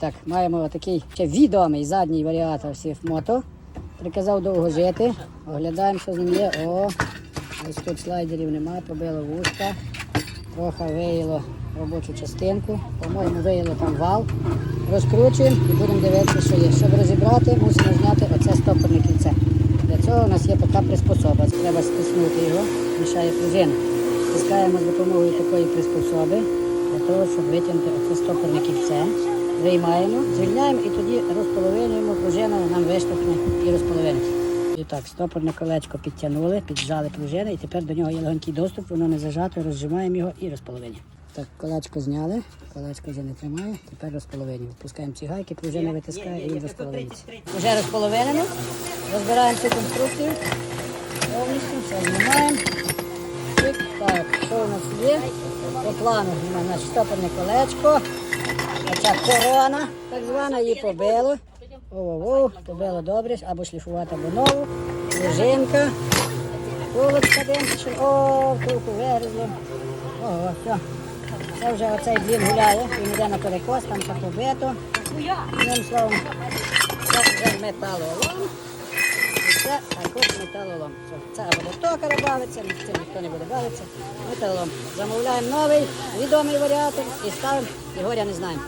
Так, маємо отакий ще відомий задній варіатор Сіфмото. Приказав довго жити. Оглядаємо, що з ним є. О, ось тут слайдерів немає, побило вушка. Трохи виїло робочу частинку. По-моєму, виїло там вал. Розкручуємо і будемо дивитися, що є. Щоб розібрати, мусимо зняти оце стопорне кільце. Для цього у нас є така приспособа. Треба стиснути його, мішає пружина. Стискаємо з допомогою такої приспособи для того, щоб витягнути оце стопорне кільце. Виймаємо, звільняємо і тоді розполовинюємо, пружина нам виштовхне і розполовинить. І так, стопорне колечко підтягнули, піджали пружини, і тепер до нього є легенький доступ, воно не зажато, розжимаємо його і розполовинюємо. Так, колечко зняли, колечко вже не тримає, тепер розполовинюємо. Впускаємо ці гайки, пружина витискає і він розполовиниться. Вже розполовинено, розбираємо цю конструкцію, повністю все знімаємо. Так, що у нас є? По плану у нас штопорне колечко. Оця корона, так звана, її побило. О-о-о, побило добре, або шліфувати, або нову. Пружинка. Полочка димче. О, втулку вигризло. Ого, все. Це вже оцей блін гуляє, він йде на перекос, там все побито. Одним словом, це вже металолом. І це також металолом. Це або до токаря бавиться, цим ніхто не буде бавитися. Металолом. Замовляємо новий, відомий варіатор і ставимо, і горя не знаємо.